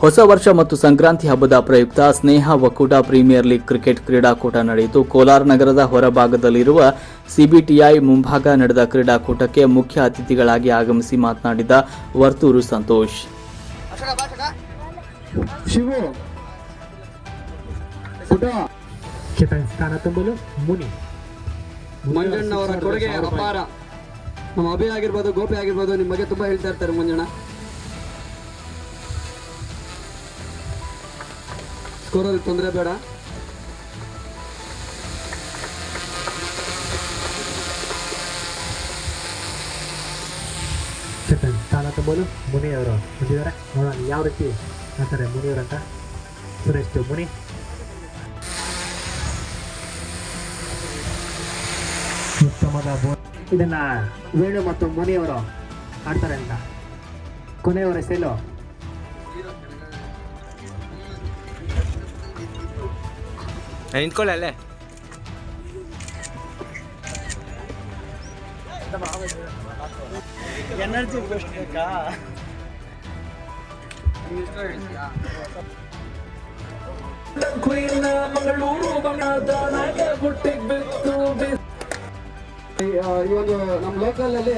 ಹೊಸ ವರ್ಷ ಮತ್ತು ಸಂಕ್ರಾಂತಿ ಹಬ್ಬದ ಪ್ರಯುಕ್ತ ಸ್ನೇಹ ಒಕ್ಕೂಟ ಪ್ರೀಮಿಯರ್ ಲೀಗ್ ಕ್ರಿಕೆಟ್ ಕ್ರೀಡಾಕೂಟ ನಡೆಯಿತು. ಕೋಲಾರ ನಗರದ ಹೊರಭಾಗದಲ್ಲಿರುವ ಸಿಬಿಟಿಐ ಮುಂಭಾಗ ನಡೆದ ಕ್ರೀಡಾಕೂಟಕ್ಕೆ ಮುಖ್ಯ ಅತಿಥಿಗಳಾಗಿ ಆಗಮಿಸಿ ಮಾತನಾಡಿದ ವರ್ತೂರು ಸಂತೋಷ್. ಶಿವು. ಪುಟ ಚೇತನ್ ಸ್ಥಾನ ತುಂಬಲು ಮುನಿ. ಮಂಜಣ್ಣವರ ಕೊಡುಗೆ ಅಪಾರ. ನಮ್ಮ ಅಭಿ ಆಗಿರ್ಬೋದು ಗೋಪಿ ಆಗಿರ್ಬೋದು ನಿಮ್ಮ ಬಗ್ಗೆ ತುಂಬಾ ಹೇಳ್ತಾ ಇರ್ತಾರೆ ಮಂಜಣ್ಣ. ಸ್ಕೋರಲ್ಲಿ ತೊಂದರೆ ಬೇಡ. ಬೋಲು ಮುನಿಯವರು ಬಂದಿದ್ದಾರೆ. ನೋಡೋಣ ಯಾವ ರೀತಿ ಅಂತಾರೆ ಮುನಿ ಅವರಂತ ಸುರೇಶ್ ಮುನಿ. ಉತ್ತಮದ ಇದನ್ನ ವೇಣು ಮತ್ತು ಮುನಿ ಅವರು ಆಡ್ತಾರೆ ಅಂತ. ಕೊನೆಯವರ ಸೆಲು. ನಿಂತ್ಕೊಳ್ಳಿ ಅಲ್ಲೇ ಎನರ್ಜಿ ಆ, ಈ ಒಂದು ನಮ್ಮ ಲೋಕಲ್ ಅಲ್ಲಿ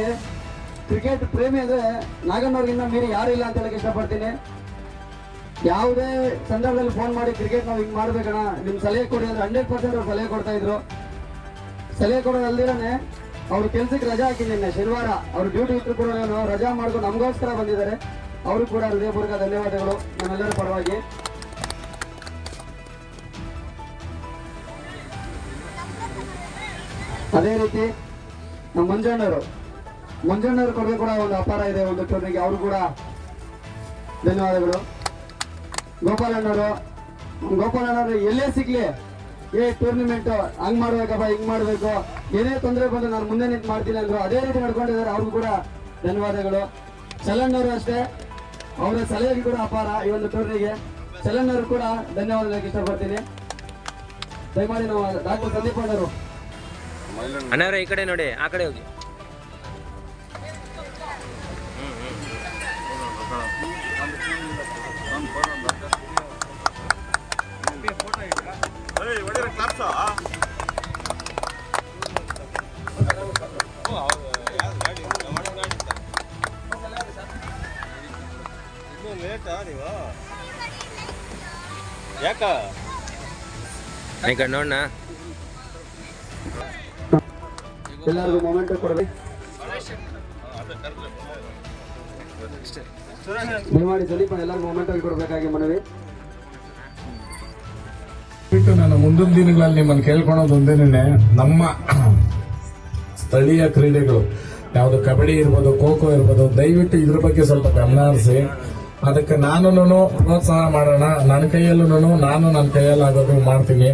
ಕ್ರಿಕೆಟ್ ಪ್ರೇಮಿ ಅಂದ್ರೆ ನಾಗಣ್ಣವ್ರಿಗಿನ್ನ ಮೀರಿ ಯಾರು ಇಲ್ಲ ಅಂತ ಹೇಳಕ್ ಇಷ್ಟಪಡ್ತೀನಿ. ಯಾವುದೇ ಸಂದರ್ಭದಲ್ಲಿ ಫೋನ್ ಮಾಡಿ ಕ್ರಿಕೆಟ್ ನಾವು ಹಿಂಗೆ ಮಾಡ್ಬೇಕಣ್ಣ ನಿಮ್ ಸಲಹೆ ಕೊಡಿ ಅಂದ್ರೆ ಹಂಡ್ರೆಡ್ ಪರ್ಸೆಂಟ್ ಸಲಹೆ ಕೊಡ್ತಾ ಇದ್ರು. ಸಲಹೆ ಕೊಡೋದಲ್ದಿರನೆ ಅವ್ರ ಕೆಲ್ಸಕ್ಕೆ ರಜಾ ನಿನ್ನೆ, ಶನಿವಾರ. ಅವ್ರ ಡ್ಯೂಟಿ ಇದ್ರು ಕೂಡ ನಾನು ರಜಾ ಮಾಡ್ಕೊಂಡು ನಮಗೋಸ್ಕರ ಬಂದಿದ್ದಾರೆ. ಅವರು ಕೂಡ ಹೃದಯಪೂರ್ವಕ ಧನ್ಯವಾದಗಳು ನಮ್ಮೆಲ್ಲರ ಪರವಾಗಿ. ಅದೇ ರೀತಿ ನಮ್ಮ ಮಂಜಣ್ಣವರು ಮಂಜಣ್ಣವ್ರ ಕೊಡುಗೆ ಕೂಡ ಒಂದು ಅಪಾರ ಇದೆ ಒಂದು ಟೂರ್ನಿಗೆ ಅವರು ಕೂಡ ಧನ್ಯವಾದಗಳು. ಗೋಪಾಲಣ್ಣವರು ಗೋಪಾಲಣ್ಣವರು ಎಲ್ಲೇ ಸಿಗ್ಲಿ? ಏ ಟೂರ್ನಿಮೆಂಟ್ ಹಂಗ್ ಮಾಡ್ಬೇಕಪ್ಪ, ಹಿಂಗ್ ಮಾಡ್ಬೇಕು. ಏನೇ ತೊಂದರೆ ಬಂದು ನಾನು ಮುಂದೆ ನಿಂತು ಮಾಡ್ತೀನಿ ಅಂದ್ರು. ಅದೇ ರೀತಿ ನಡ್ಕೊಂಡಿದ್ದಾರೆ ಅವ್ರಿಗೂ ಕೂಡ ಧನ್ಯವಾದಗಳು. ಚಲಣ್ಣವರು ಅಷ್ಟೇ. ಅವರ ಸಲಹೆಗೆ ಕೂಡ ಅಪಾರ ಈ ಒಂದು ಟೂರ್ನಿಗೆ ಚಲಣ್ಣವರು ಕೂಡ ಧನ್ಯವಾದ ಹೇಳಕ್ ಇಷ್ಟಪಡ್ತೀನಿ. ದಯಮಾಡಿ ನಾವು ಡಾಕ್ಟರ್ ಸಂದೀಪ್ ಅಣ್ಣವ್ರೆ, ಈ ಕಡೆ ನೋಡಿ, ಆ ಕಡೆ ಹೋಗಿ. ಯಾಕ ಈ ಯಾಕ? ನೋಡಣ ಎಲ್ಲರಿಗೂ ಮೊಮೆಂಟ್ ದಯಮಾಡಿ ಸಂದೀಪ್ ಎಲ್ಲರಿಗೂ ಮೊಮೆಂಟ್ ಕೊಡಬೇಕಾಗಿ ಮನವಿ. ನಾನು. ಮುಂದಿನ ದಿನಗಳಲ್ಲಿ ನಿಮ್ಮನ್ನು ಕೇಳ್ಕೊಳೋದು ಒಂದೇನೆ ನಮ್ಮ ಸ್ಥಳೀಯ ಕ್ರೀಡೆಗಳು, ಯಾವುದು ಕಬಡ್ಡಿ ಇರ್ಬೋದು ಖೋ ಖೋ ಇರ್ಬೋದು, ದಯವಿಟ್ಟು ಇದ್ರ ಬಗ್ಗೆ ಸ್ವಲ್ಪ ಗಮನ ಹರಿಸಿ. ಅದಕ್ಕೆ ನಾನು ಪ್ರೋತ್ಸಾಹ ಮಾಡೋಣ. ನನ್ನ ಕೈಯಲ್ಲೂ ನಾನು ನನ್ನ ಕೈಯಲ್ಲಾಗೋದು ಮಾಡ್ತೀನಿ.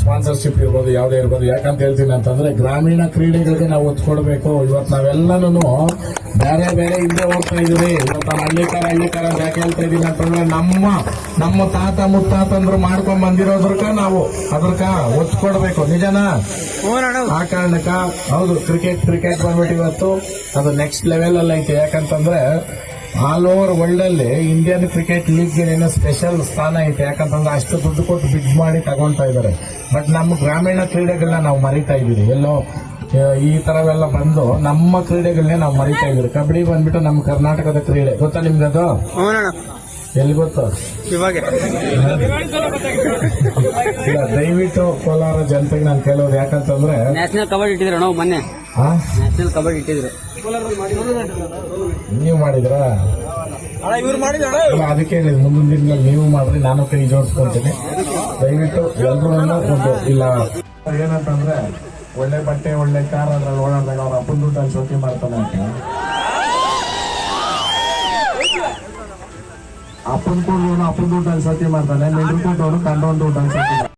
ಸ್ಪಾನ್ಸರ್ಶಿಪ್ ಇರ್ಬೋದು ಯಾವುದೇ ಇರ್ಬೋದು. ಯಾಕಂತ ಹೇಳ್ತೀನಿ ಅಂತಂದ್ರೆ ಗ್ರಾಮೀಣ ಕ್ರೀಡೆಗಳಿಗೆ ನಾವು ಒತ್ತು ಕೊಡಬೇಕು. ಇವತ್ತು ನಾವೆಲ್ಲನೂ ಬೇರೆ ಬೇರೆ ಹಿಂದೆ ಹೋಗ್ತಾ ಇದೀವಿ. ಇವತ್ತು ಹಳ್ಳಿಕಾರ ಹಳ್ಳಿಕಾರ ಯಾಕೆ ಹೇಳ್ತಾ ಇದ್ದೀನಿ ಅಂತಂದ್ರೆ ನಮ್ಮ ನಮ್ಮ ತಾತ ಮುತ್ತಾತಂದ್ರು ಮಾಡ್ಕೊಂಡ್ ಬಂದಿರೋದ್ರಕ ನಾವು ಅದ್ರಕ ಒತ್ತು ಕೊಡ್ಬೇಕು. ನಿಜನಾ? ಆ ಕಾರಣಕ್ಕ ಹೌದು ಕ್ರಿಕೆಟ್ ಕ್ರಿಕೆಟ್ ಬಂದ್ಬಿಟ್ಟು ಇವತ್ತು ಅದು ನೆಕ್ಸ್ಟ್ ಲೆವೆಲ್ ಅಲ್ಲಿ ಐತೆ ಯಾಕಂತಂದ್ರೆ ಆಲ್ ಓವರ್ ವರ್ಲ್ಡ್ ಅಲ್ಲಿ ಇಂಡಿಯನ್ ಕ್ರಿಕೆಟ್ ಲೀಗ್ ಏನೋ ಸ್ಪೆಷಲ್ ಸ್ಥಾನ ಐತೆ. ಯಾಕಂತಂದ್ರೆ ಅಷ್ಟು ದುಡ್ಡು ಕೊಟ್ಟು ಬಿಡ್ ಮಾಡಿ ತಗೊಳ್ತಾ ಇದ್ದಾರೆ. ಬಟ್ ನಮ್ಮ ಗ್ರಾಮೀಣ ಕ್ರೀಡೆಗಳನ್ನ ನಾವು ಮರಿತಾ ಇದ್ದೀವಿ. ಎಲ್ಲೋ ಈ ತರವೆಲ್ಲ ಬಂದು ನಮ್ಮ ಕ್ರೀಡೆಗಳನ್ನೇ ನಾವು ಮರಿತಾ ಇದ್ದೀವಿ. ಕಬಡ್ಡಿ ಬಂದ್ಬಿಟ್ಟು ನಮ್ಮ ಕರ್ನಾಟಕದ ಕ್ರೀಡೆ. ಗೊತ್ತಾ ನಿಮ್ಗೆ ಅದು? ಎಲ್ಲಿ ಗೊತ್ತು? ಇವಾಗ. ದಯವಿಟ್ಟು ಕೋಲಾರ ಜನತೆಗೆ ನಾನು ಕೇಳೋದು ಯಾಕಂತಂದ್ರೆ ನ್ಯಾಷನಲ್ ಕಬಡ್ಡಿ ಇಟ್ಟಿದ್ರು ನಾವು ಮೊನ್ನೆ. ನ್ಯಾಷನಲ್ ಕಬಡ್ಡಿ ಇಟ್ಟಿದ್ರು. ನೀವು ಮಾಡಿದ್ರಾ? ಅದಕ್ಕೆ ಮುಂದಿನ ದಿನಗಳಲ್ಲಿ ನೀವು ಮಾಡ್ರಿ ನಾನು ಕೈ ಜೋಡಿಸ್ಕೊಂತೀನಿ. ದಯವಿಟ್ಟು ಎಲ್ರೂ ಒಂದು ಇಲ್ಲ. ಏನಂತಂದ್ರೆ ಒಳ್ಳೆ ಬಟ್ಟೆ ಒಳ್ಳೆ ಕಾರ್ ಅದ್ರಲ್ಲಿ ಓಡಾಡಿದಾಗ ಅವ್ರ ಅಪ್ಪನ ದುಡ್ಡಲ್ಲಿ ಶೋಕಿ ಮಾಡ್ತಾನೆ ಅಂತ. ಅಪ್ಪನ ಕೂಡ ಅಪ್ಪನ ದುಡ್ಡಲ್ಲಿ ಸತಿ ಮಾಡ್ತಾನೆ ನಿನ್ನ ಕೊಟ್ಟವನು ಕಂಡವನ್ ದುಡ್ಡಲ್ಲಿ ಮಾಡ್ತಾನೆ.